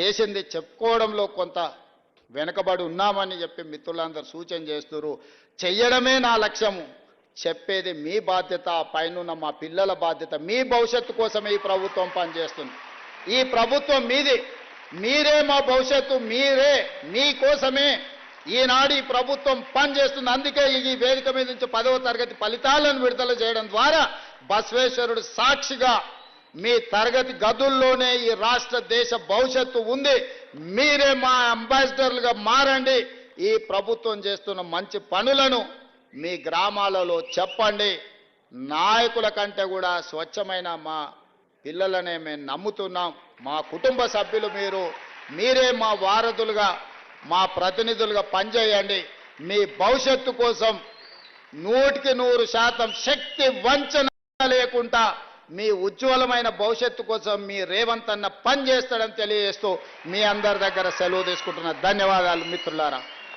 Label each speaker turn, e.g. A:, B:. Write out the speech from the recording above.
A: చేసింది చెప్పుకోవడంలో కొంత వెనకబడి ఉన్నామని చెప్పి మిత్రులందరూ సూచన చేస్తున్నారు. చెయ్యడమే నా లక్ష్యము. చెప్పేది మీ బాధ్యత పైన మా పిల్లల బాధ్యత. మీ భవిష్యత్తు కోసమే ఈ ప్రభుత్వం పనిచేస్తుంది. ఈ ప్రభుత్వం మీది. మీరే మా భవిష్యత్తు మీరే మీకోసమే ఈనాడు ఈ ప్రభుత్వం పనిచేస్తుంది. అందుకే ఈ వేదిక మీద నుంచి పదవ తరగతి ఫలితాలను విడుదల చేయడం ద్వారా బసవేశ్వరుడు సాక్షిగా మీ తరగతి గదుల్లోనే ఈ రాష్ట్ర దేశ భవిష్యత్తు ఉంది. మీరే మా అంబాసిడర్లుగా మారండి. ఈ ప్రభుత్వం చేస్తున్న మంచి పనులను మీ గ్రామాలలో చెప్పండి. నాయకుల కంటే కూడా స్వచ్ఛమైన మా పిల్లలనే మేము నమ్ముతున్నాం. మా కుటుంబ సభ్యులు మీరు మీరే మా వారధులుగా మా ప్రతినిధులుగా పనిచేయండి. మీ భవిష్యత్తు కోసం నూటికి నూరు శాతం శక్తి వంచన లేకుండా మీ ఉజ్వలమైన భవిష్యత్తు కోసం మీ రేవంత్ అన్న పని చేస్తాడని తెలియజేస్తూ మీ అందరి దగ్గర సెలవు తీసుకుంటున్న ధన్యవాదాలు మిత్రులారా.